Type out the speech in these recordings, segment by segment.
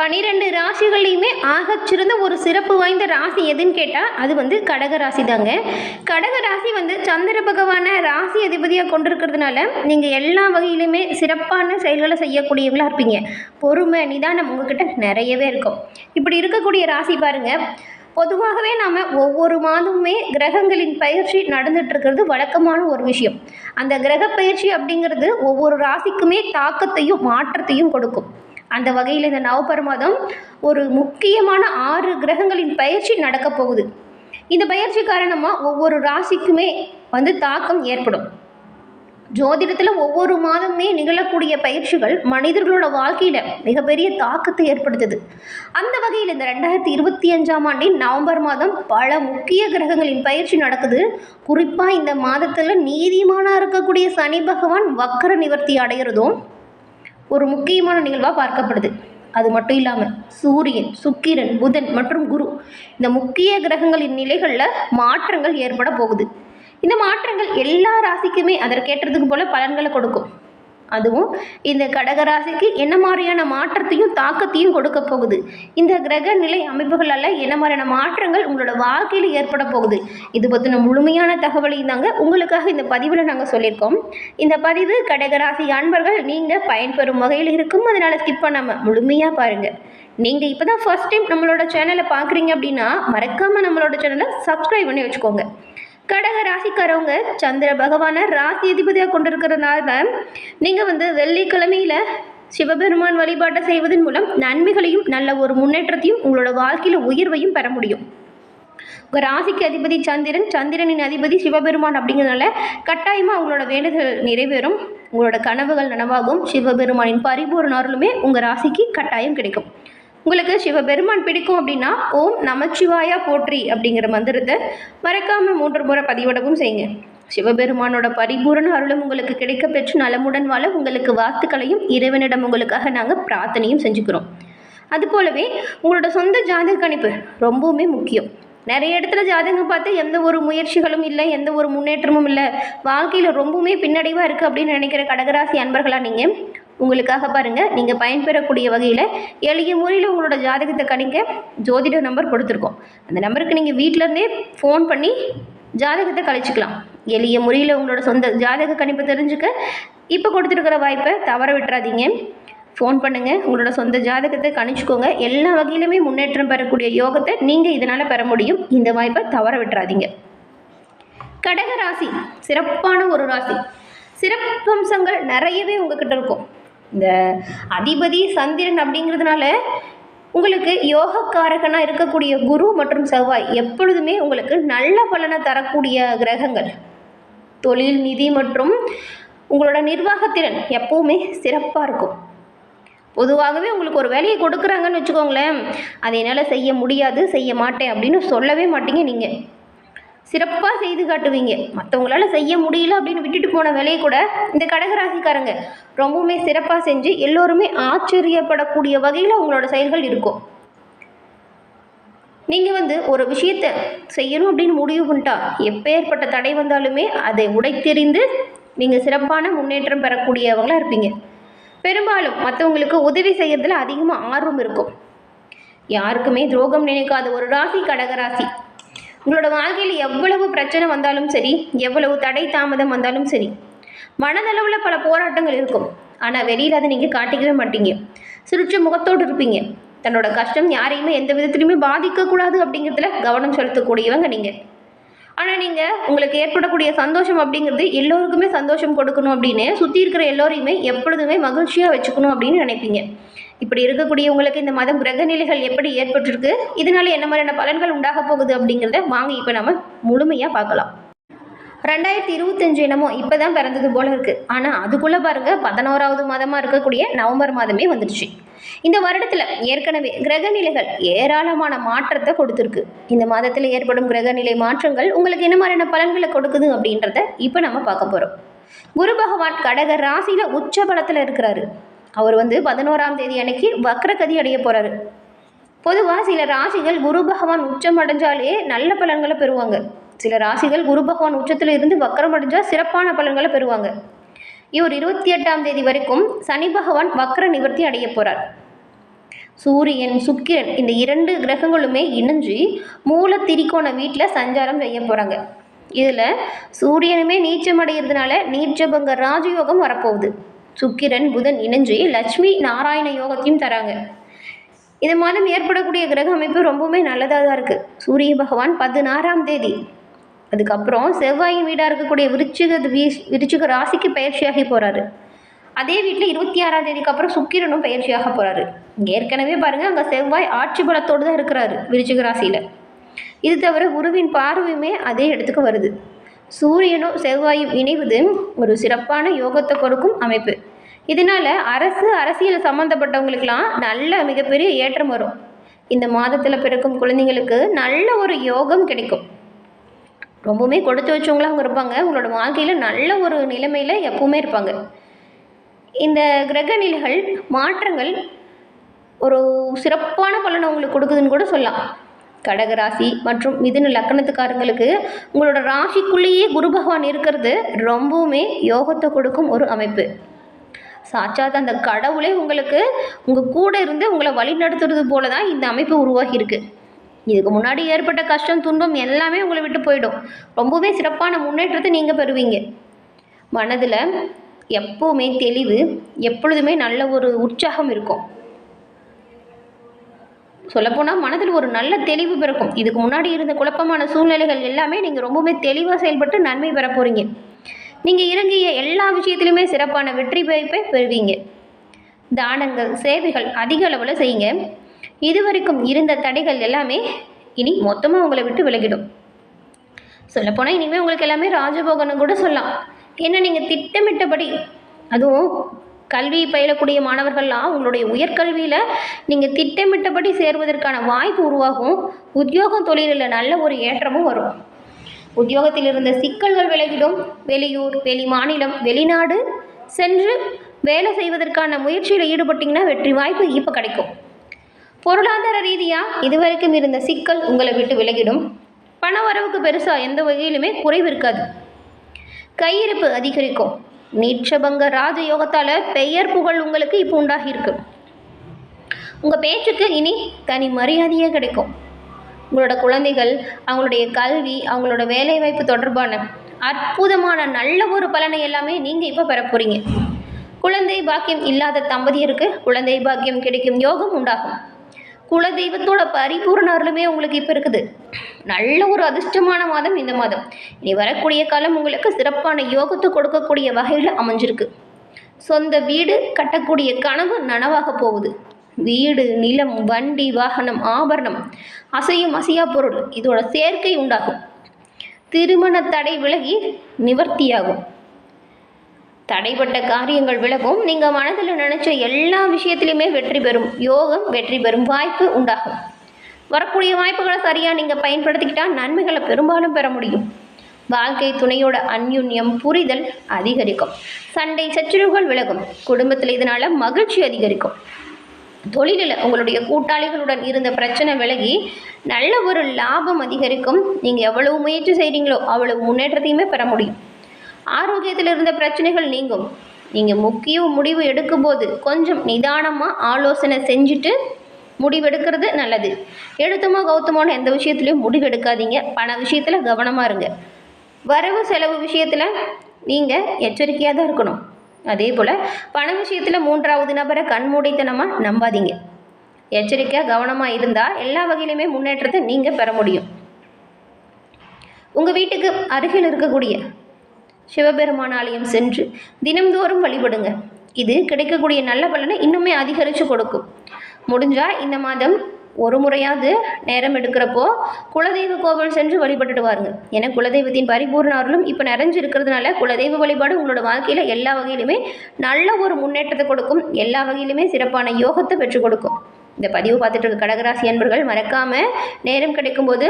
பனிரெண்டு ராசிகள்லையுமே ஆகச்சிறந்த ஒரு சிறப்பு வாய்ந்த ராசி எதுன்னு கேட்டால் அது வந்து கடக ராசி தாங்க கடக ராசி வந்து சந்திர பகவானை ராசி அதிபதியாக கொண்டிருக்கிறதுனால நீங்கள் எல்லா வகையிலுமே சிறப்பான செயல்களை செய்யக்கூடியவங்களா இருப்பீங்க. பொறுமை நிதானம் உங்ககிட்ட நிறையவே இருக்கும். இப்படி இருக்கக்கூடிய ராசி பாருங்கள் பொதுவாகவே நாம் ஒவ்வொரு மாதமுமே கிரகங்களின் பயிற்சி நடந்துட்டு இருக்கிறது வழக்கமான ஒரு விஷயம். அந்த கிரக பயிற்சி அப்படிங்கிறது ஒவ்வொரு ராசிக்குமே தாக்கத்தையும் மாற்றத்தையும் கொடுக்கும். அந்த வகையில் இந்த நவம்பர் மாதம் ஒரு முக்கியமான ஆறு கிரகங்களின் பயிற்சி நடக்க போகுது. இந்த பயிற்சி காரணமாக ஒவ்வொரு ராசிக்குமே வந்து தாக்கம் ஏற்படும். ஜோதிடத்தில் ஒவ்வொரு மாதமே நிகழக்கூடிய பயிற்சிகள் மனிதர்களோட வாழ்க்கையில் மிகப்பெரிய தாக்கத்தை ஏற்படுத்துது. அந்த வகையில் இந்த ரெண்டாயிரத்தி இருபத்தி அஞ்சாம் ஆண்டின் நவம்பர் மாதம் பல முக்கிய கிரகங்களின் பயிற்சி நடக்குது. குறிப்பாக இந்த மாதத்தில் நீதிமானாக இருக்கக்கூடிய சனி பகவான் வக்கர நிவர்த்தி அடைகிறதும் ஒரு முக்கியமான நிகழ்வாக பார்க்கப்படுது. அது மட்டும் இல்லாமல் சூரியன் சுக்கிரன் புதன் மற்றும் குரு இந்த முக்கிய கிரகங்களின் நிலைகளில் மாற்றங்கள் ஏற்பட போகுது. இந்த மாற்றங்கள் எல்லா ராசிக்குமே அதற்கேற்றதுக்கு போல பலன்களை கொடுக்கும். அதுவும் இந்த கடக ராசிக்கு என்ன மாதிரியான மாற்றத்தையும் தாக்கத்தையும் கொடுக்க போகுது. இந்த கிரக நிலை அமைப்புகளால் என்ன மாதிரியான மாற்றங்கள் உங்களோட வாழ்க்கையில் ஏற்பட போகுது. இது பற்றின முழுமையான தகவலையும் தாங்க உங்களுக்காக இந்த பதிவில் நாங்கள் சொல்லியிருக்கோம். இந்த பதிவு கடகராசி அன்பர்கள் நீங்கள் பயன்பெறும் வகையில் இருக்கும். அதனால் ஸ்கிப் பண்ணாமல் முழுமையாக பாருங்கள் நீங்கள் இப்போ தான் ஃபர்ஸ்ட் டைம் நம்மளோட சேனலை பார்க்குறீங்க அப்படின்னா மறக்காமல் நம்மளோட சேனலை சப்ஸ்கிரைப் பண்ணி வச்சுக்கோங்க. கடக ராசிக்காரவங்க சந்திர பகவானை ராசி அதிபதியாக கொண்டிருக்கிறதுனால நீங்கள் வந்து வெள்ளிக்கிழமையில் சிவபெருமான் வழிபாட்டை செய்வதன் மூலம் நன்மைகளையும் நல்ல ஒரு முன்னேற்றத்தையும் உங்களோட வாழ்க்கையில் உயர்வையும் பெற முடியும். உங்கள் ராசிக்கு அதிபதி சந்திரன் சந்திரனின் அதிபதி சிவபெருமான் அப்படிங்கிறதுனால கட்டாயமாக உங்களோட வேண்டுதல் நிறைவேறும். உங்களோட கனவுகள் நனவாகும். சிவபெருமானின் பரிபூர்ண அருளுமே உங்கள் ராசிக்கு கட்டாயம் கிடைக்கும். உங்களுக்கு சிவபெருமான் பிடிக்கும் அப்படின்னா ஓம் நமச்சிவாயா போற்றி அப்படிங்கிற மந்திரத்தை மறக்காமல் மூன்று முறை பதிவிடவும் செய்யுங்க. சிவபெருமானோட பரிபூரண அருளும் உங்களுக்கு கிடைக்க பெற்று நலமுடன் வாழ உங்களுக்கு வாழ்த்துக்களையும் இறைவனிடம் உங்களுக்காக நாங்கள் பிரார்த்தனையும் செஞ்சுக்கிறோம். அது போலவே உங்களோட சொந்த ஜாதக கணிப்பு ரொம்பவுமே முக்கியம். நிறைய இடத்துல ஜாதகம் பார்த்து எந்த ஒரு முயற்சிகளும் இல்லை எந்த ஒரு முன்னேற்றமும் இல்லை. வாழ்க்கையில் ரொம்பவுமே பின்னடைவாக இருக்குது அப்படின்னு நினைக்கிற கடகராசி அன்பர்களாக நீங்கள் உங்களுக்காக பாருங்கள் நீங்கள் பயன்பெறக்கூடிய வகையில் எளிய முறையில் உங்களோட ஜாதகத்தை கணிக்க ஜோதிட நம்பர் கொடுத்துருக்கோம். அந்த நம்பருக்கு நீங்கள் வீட்டிலேருந்தே ஃபோன் பண்ணி ஜாதகத்தை கழிச்சிக்கலாம். எளிய முறையில் உங்களோட சொந்த ஜாதக கணிப்பை தெரிஞ்சுக்க இப்போ கொடுத்துருக்கிற வாய்ப்பை தவற விட்டுறாதீங்க. ஃபோன் பண்ணுங்கள் உங்களோட சொந்த ஜாதகத்தை கணிச்சுக்கோங்க. எல்லா வகையிலுமே முன்னேற்றம் பெறக்கூடிய யோகத்தை நீங்கள் இதனால் பெற முடியும். இந்த வாய்ப்பை தவற விட்டுறாதீங்க. கடக ராசி. சிறப்பான ஒரு ராசி. சிறப்பம்சங்கள் நிறையவே உங்ககிட்ட இருக்கும். இந்த அதிபதி சந்திரன் அப்படிங்கிறதுனால உங்களுக்கு யோகக்காரகனாக இருக்கக்கூடிய குரு மற்றும் செவ்வாய் எப்பொழுதுமே உங்களுக்கு நல்ல பலனை தரக்கூடிய கிரகங்கள். தொழில் நிதி மற்றும் உங்களோட நிர்வாகத்திறன் எப்போவுமே சிறப்பாக இருக்கும். பொதுவாகவே உங்களுக்கு ஒரு வேலையை கொடுக்குறாங்கன்னு வச்சுக்கோங்களேன். அதை என்னால் செய்ய முடியாது செய்ய மாட்டேன் அப்படின்னு சொல்லவே மாட்டீங்க நீங்கள் சிறப்பாக செய்து காட்டுவீங்க. மற்றவங்களால செய்ய முடியல அப்படின்னு விட்டுட்டு போன வேலையை கூட இந்த கடகராசிக்காரங்க ரொம்பவுமே சிறப்பாக செஞ்சு எல்லோருமே ஆச்சரியப்படக்கூடிய வகையில் உங்களோட செயல்கள் இருக்கும். நீங்கள் வந்து ஒரு விஷயத்தை செய்யணும் அப்படின்னு முடிவு பண்ணிட்டா எப்பேற்பட்ட தடை வந்தாலுமே அதை உடைத்தெறிந்து நீங்கள் சிறப்பான முன்னேற்றம் பெறக்கூடியவங்களாக இருப்பீங்க. பெரும்பாலும் மற்றவங்களுக்கு உதவி செய்யறதுல அதிகமாக ஆர்வம் இருக்கும். யாருக்குமே துரோகம் நினைக்காத ஒரு ராசி கடகராசி. உங்களோட வாழ்க்கையில் எவ்வளவு பிரச்சனை வந்தாலும் சரி எவ்வளவு தடை தாமதம் வந்தாலும் சரி மனதளவில் பல போராட்டங்கள் இருக்கும். ஆனால் வெளியில் அதை நீங்கள் காட்டிக்கவே மாட்டீங்க. சிரிச்ச முகத்தோடு இருப்பீங்க. தன்னோட கஷ்டம் யாரையுமே எந்த விதத்துலையுமே பாதிக்கக்கூடாது அப்படிங்கிறதுல கவனம் செலுத்தக்கூடியவங்க நீங்கள் ஆனால் நீங்கள் உங்களுக்கு ஏற்படக்கூடிய சந்தோஷம் அப்படிங்கிறது எல்லோருக்குமே சந்தோஷம் கொடுக்கணும் அப்படின்னு சுற்றி இருக்கிற எல்லோரையுமே எப்பொழுதுமே மகிழ்ச்சியாக வச்சுக்கணும் அப்படின்னு நினைப்பீங்க. இப்படி இருக்கக்கூடிய உங்களுக்கு இந்த மதம் கிரக நிலைகள் எப்படி ஏற்பட்டிருக்கு? இதனால என்ன மாதிரியான பலன்கள் உண்டாக போகுது அப்படிங்கிறத வாங்க இப்போ நம்ம முழுமையாக பார்க்கலாம். ரெண்டாயிரத்தி இருபத்தஞ்சு என்னமோ இப்போ தான் பிறந்தது போல இருக்குது ஆனால் அதுக்குள்ளே பாருங்கள் பதினோராவது மாதமாக இருக்கக்கூடிய நவம்பர் மாதமே வந்துடுச்சு. இந்த வருடத்தில் ஏற்கனவே கிரகநிலைகள் ஏராளமான மாற்றத்தை கொடுத்துருக்கு. இந்த மாதத்தில் ஏற்படும் கிரகநிலை மாற்றங்கள் உங்களுக்கு என்ன மாதிரியான பலன்களை கொடுக்குது அப்படின்றத இப்போ நம்ம பார்க்க போகிறோம் குரு பகவான் கடக ராசியில் உச்ச பலத்தில் இருக்கிறாரு. அவர் வந்து பதினோராம் தேதி அன்னைக்கு வக்ரகதி அடைய போகிறாரு பொதுவாக சில ராசிகள் குரு பகவான் உச்சம் அடைஞ்சாலே நல்ல பலன்களை பெறுவாங்க. சில ராசிகள் குரு பகவான் உச்சத்தில் இருந்து வக்கரம் அடைஞ்சால் சிறப்பான பலன்களை பெறுவாங்க. இவர் இருபத்தி எட்டாம் தேதி வரைக்கும் சனி பகவான் வக்ர நிவர்த்தி அடைய போகிறார் சூரியன் சுக்கிரன் இந்த இரண்டு கிரகங்களுமே இணைஞ்சு மூல திரிகோண வீட்டில் சஞ்சாரம் செய்ய போகிறாங்க இதில் சூரியனுமே நீச்சம் அடைகிறதுனால நீச்சபங்க ராஜயோகம் வரப்போகுது. சுக்கிரன் புதன் இணைஞ்சு லட்சுமி நாராயண யோகத்தையும் தராங்க. இந்த மாதம் ஏற்படக்கூடிய கிரக அமைப்பு ரொம்பவுமே நல்லதாக தான் இருக்குது சூரிய பகவான் பதினாறாம் தேதி. அதுக்கப்புறம் செவ்வாயின் வீடாக இருக்கக்கூடிய விருச்சிக வீ- விருச்சிக ராசிக்கு பயிற்சியாகி போகிறாரு அதே வீட்டில் இருபத்தி ஆறாம் தேதிக்கு அப்புறம் சுக்கிரனும் பயிற்சியாக போகிறாரு ஏற்கனவே பாருங்கள் அங்கே செவ்வாய் ஆட்சி பலத்தோடு தான் இருக்கிறாரு விருச்சிக ராசியில். இது தவிர குருவின் பார்வையுமே அதே இடத்துக்கு வருது. சூரியனும் செவ்வாயும் இணைவது ஒரு சிறப்பான யோகத்தை கொடுக்கும் அமைப்பு. இதனால் அரசு அரசியல் சம்மந்தப்பட்டவங்களுக்கெல்லாம் நல்ல மிகப்பெரிய ஏற்றம் வரும். இந்த மாதத்தில் பிறக்கும் குழந்தைங்களுக்கு நல்ல ஒரு யோகம் கிடைக்கும். ரொம்பவுமே கொடுத்து வச்சவங்களா அவங்க இருப்பாங்க. உங்களோட வாழ்க்கையில் நல்ல ஒரு நிலைமையில் எப்பவுமே இருப்பாங்க. இந்த கிரக நிலைகள் மாற்றங்கள் ஒரு சிறப்பான பலனை உங்களுக்கு கொடுக்குதுன்னு கூட சொல்லலாம். கடக ராசி மற்றும் மிதுன லக்கணத்துக்காரங்களுக்கு உங்களோட ராசிக்குள்ளேயே குரு பகவான் இருக்கிறது. ரொம்பவுமே யோகத்தை கொடுக்கும் ஒரு அமைப்பு. சாட்சாத் அந்த கடவுளே உங்களுக்கு உங்கள் கூட இருந்து உங்களை வழிநடத்துறது போல தான் இந்த அமைப்பு உருவாகி இதுக்கு முன்னாடி ஏற்பட்ட கஷ்டம் துன்பம் எல்லாமே உங்களை விட்டு போயிடும். ரொம்பவே சிறப்பான முன்னேற்றத்தை நீங்கள் பெறுவீங்க. மனதில் எப்போவுமே தெளிவு எப்பொழுதுமே நல்ல ஒரு உற்சாகம் இருக்கும். சொல்லப்போனால் மனதில் ஒரு நல்ல தெளிவு பிறக்கும். இதுக்கு முன்னாடி இருந்த குழப்பமான சூழ்நிலைகள் எல்லாமே நீங்கள் ரொம்பவுமே தெளிவாக செயல்பட்டு நன்மை பெற போகிறீங்க நீங்கள் இறங்கிய எல்லா விஷயத்திலுமே சிறப்பான வெற்றி வாய்ப்பை பெறுவீங்க. தானங்கள் சேவைகள் அதிக அளவில் செய்யுங்க. இதுவரைக்கும் இருந்த தடைகள் எல்லாமே இனி மொத்தமாக உங்களை விட்டு விலகிடும். சொல்லப்போனால் இனிமேல் உங்களுக்கு எல்லாமே ராஜபோகனம் கூட சொல்லலாம். ஏன்னா நீங்கள் திட்டமிட்டபடி அதுவும் கல்வி பயிலக்கூடிய மாணவர்கள்லாம் உங்களுடைய உயர்கல்வியில் நீங்கள் திட்டமிட்டபடி சேர்வதற்கான வாய்ப்பு உருவாகும். உத்தியோகம் தொழிலில் நல்ல ஒரு ஏற்றமும் வரும். உத்தியோகத்தில் இருந்த சிக்கல்கள் விலகிடும். வெளியூர் வெளி மாநிலம் வெளிநாடு சென்று வேலை செய்வதற்கான முயற்சியில் ஈடுபட்டிங்கன்னா வெற்றி வாய்ப்பு இப்போ கிடைக்கும். பொருளாதார ரீதியாக இதுவரைக்கும் இருந்த சிக்கல் உங்களை விட்டு விலகிடும். பண வரவுக்கு பெருசாக எந்த வகையிலுமே குறைவு இருக்காது. கையிருப்பு அதிகரிக்கும். நீட்சபங்க ராஜயோகத்தால் பெயர் புகழ் உங்களுக்கு இப்போ உண்டாகியிருக்கு. உங்கள் பேச்சுக்கு இனி தனி மரியாதையே கிடைக்கும். உங்களோட குழந்தைகள் அவங்களுடைய கல்வி அவங்களோட வேலைவாய்ப்பு தொடர்பான அற்புதமான நல்ல ஒரு பலனை எல்லாமே நீங்கள் இப்போ பெற போகிறீங்க குழந்தை பாக்கியம் இல்லாத தம்பதியருக்கு குழந்தை பாக்கியம் கிடைக்கும் யோகம் உண்டாகும். குலதெய்வத்தோட பரிபூர்ண அருளுமே உங்களுக்கு இப்போ இருக்குது. நல்ல ஒரு அதிர்ஷ்டமான மாதம் இந்த மாதம். இனி வரக்கூடிய காலம் உங்களுக்கு சிறப்பான யோகத்தை கொடுக்கக்கூடிய வகையில் அமைஞ்சிருக்கு. சொந்த வீடு கட்டக்கூடிய கனவு நனவாக போகுது. வீடு நிலம் வண்டி வாகனம் ஆபரணம் அசையும் அசையா பொருள் இதோட சேர்க்கை உண்டாகும். திருமண தடை விலகி நிவர்த்தியாகும். தடைப்பட்ட காரியங்கள் விலகும். நீங்கள் மனதில் நினச்ச எல்லா விஷயத்திலையுமே வெற்றி பெறும். யோகம் வெற்றி பெறும் வாய்ப்பு உண்டாகும். வரக்கூடிய வாய்ப்புகளை சரியாக நீங்கள் பயன்படுத்திக்கிட்டால் நன்மைகளை பெரும்பாலும் பெற முடியும். வாழ்க்கை துணையோட அந்யுன்யம் புரிதல் அதிகரிக்கும். சண்டை சச்சரவுகள் விலகும். குடும்பத்தில் இதனால் மகிழ்ச்சி அதிகரிக்கும். தொழிலில் உங்களுடைய கூட்டாளிகளுடன் இருந்த பிரச்சனை விலகி நல்ல ஒரு லாபம் அதிகரிக்கும். நீங்கள் எவ்வளவு முயற்சி செய்கிறீங்களோ அவ்வளவு முன்னேற்றத்தையுமே பெற முடியும். ஆரோக்கியத்தில் இருந்த பிரச்சனைகள் நீங்கும். நீங்கள் முக்கிய முடிவு எடுக்கும்போது கொஞ்சம் நிதானமாக ஆலோசனை செஞ்சுட்டு முடிவெடுக்கிறது நல்லது. எடுத்தமோ கௌத்தமோன்னு எந்த விஷயத்துலையும் முடிவு எடுக்காதீங்க பண விஷயத்தில் கவனமாக இருங்க. வரவு செலவு விஷயத்தில் நீங்கள் எச்சரிக்கையாக தான் இருக்கணும். அதே போல் பண விஷயத்தில் மூன்றாவது நபரை கண்மூடித்தனமாக நம்பாதீங்க. எச்சரிக்கையாக கவனமாக இருந்தால் எல்லா வகையிலுமே முன்னேற்றத்தை நீங்கள் பெற முடியும். உங்கள் வீட்டுக்கு அருகில் இருக்கக்கூடிய சிவபெருமான் ஆலயம் சென்று தினம்தோறும் வழிபடுங்க. இது கிடைக்கக்கூடிய நல்ல பலனை இன்னுமே அதிகரித்து கொடுக்கும். முடிஞ்சால் இந்த மாதம் ஒரு முறையாவது நேரம் எடுக்கிறப்போ குலதெய்வ கோவில் சென்று வழிபட்டுட்டு வாருங்க. ஏன்னா குலதெய்வத்தின் பரிபூர்ண அருளும் இப்போ நிறைஞ்சு இருக்கிறதுனால குலதெய்வ வழிபாடு உங்களோட வாழ்க்கையில் எல்லா வகையிலுமே நல்ல ஒரு முன்னேற்றத்தை கொடுக்கும். எல்லா வகையிலுமே சிறப்பான யோகத்தை பெற்றுக் கொடுக்கும். இந்த பதிவு பார்த்துட்டு இருக்க கடகராசி அன்பர்கள் மறக்காமல் நேரம் கிடைக்கும்போது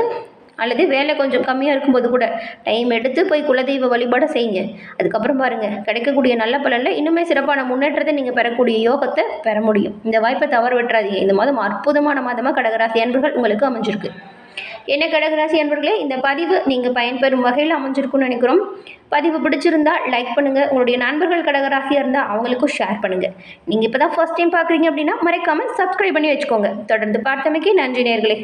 அல்லது வேலை கொஞ்சம் கம்மியாக இருக்கும்போது கூட டைம் எடுத்து போய் குலதெய்வ வழிபாடு செய்யுங்க. அதுக்கப்புறம் பாருங்கள் கிடைக்கக்கூடிய நல்ல பலனில் இன்னுமே சிறப்பான முன்னேற்றத்தை நீங்கள் பெறக்கூடிய யோகத்தை பெற முடியும். இந்த வாய்ப்பை தவறு விட்டுறாதீங்க. இந்த மாதம் அற்புதமான மாதமாக கடகராசி அன்பர்கள் உங்களுக்கு அமைஞ்சிருக்கு. என்ன கடகராசி அன்பர்களே இந்த பதிவு நீங்கள் பயன்பெறும் வகையில் அமைஞ்சிருக்கும்னு நினைக்கிறோம். பதிவு பிடிச்சிருந்தா லைக் பண்ணுங்கள் உங்களுடைய நண்பர்கள் கடகராசியாக இருந்தால் அவங்களுக்கும் ஷேர் பண்ணுங்கள் நீங்கள் இப்போ தான் ஃபர்ஸ்ட் டைம் பார்க்குறீங்க அப்படின்னா மறைக்காமல் சப்ஸ்கிரைப் பண்ணி வச்சுக்கோங்க. தொடர்ந்து பார்த்தமைக்கு நன்றி நேர்களே